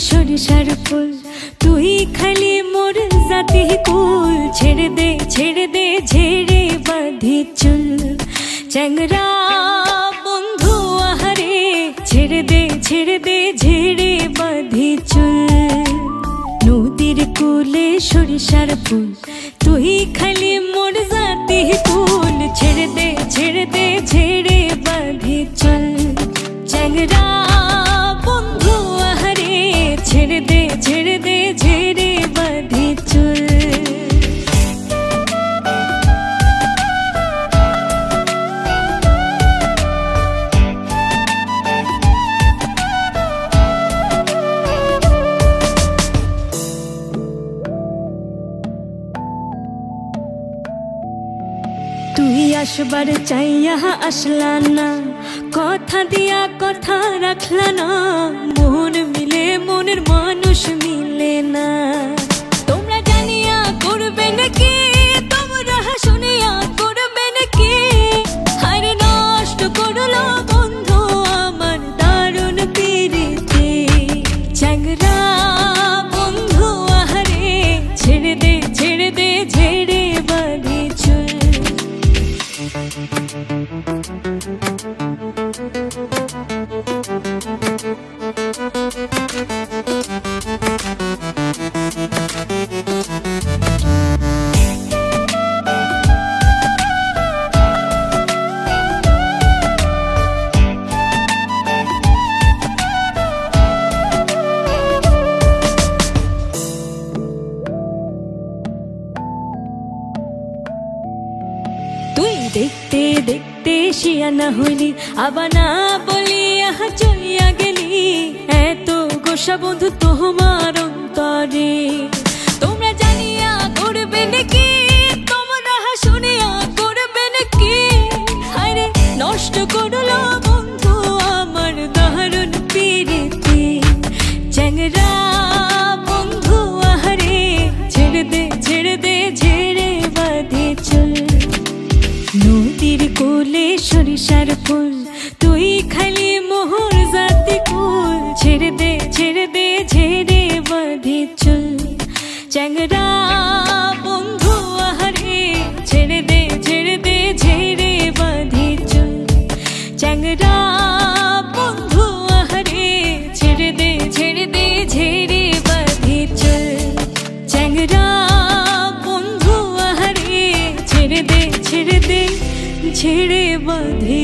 সরিষার ফুল। তুই খালি মোর জাতি কুল। ছেড়ে দে ছেড়ে দে, ঝেড়ে বাঁধি চুল। চ্যাংরা বন্ধু আহারে, ছেড়ে দে ছেড়ে দে, ঝেড়ে বাঁধি চুল। নদীর কুলে সরিষার ফুল। তুই খালি মোর জাতি কুল। ছেড়ে দে ছেড়ে দে ছেড়ে বাঁধি চল। চ্যাংরা তুই আসবার চাইয়া আসলা না। কথা দিয়া কথা রাখলা না। তুই দেখতে শিয়া না হইলি। আবার না বলি আহা চলিয়া গেলি। এত গোসা বন্ধু তোমার অন্তরে। তোমরা জানিয়া করবে নাকি? তোমরা শুনিয়া করবে নাকি? আরে নষ্ট করল কোলে সরিষার ফুল, তুই খালি মোহর জাতি কুল ছেড়ে দে ছেড়ে দে ঝেড়ে বাঁধি চুল। চ্যাংরা বন্ধু আহারে, ছেড়ে দে ছেড়ে দে ঝেড়ে বাঁধি চুল। চ্যাংরা ছেড়ে দে দে ঝেড়ে বাঁধি চুল। চ্যাংরা ছেড়ে দে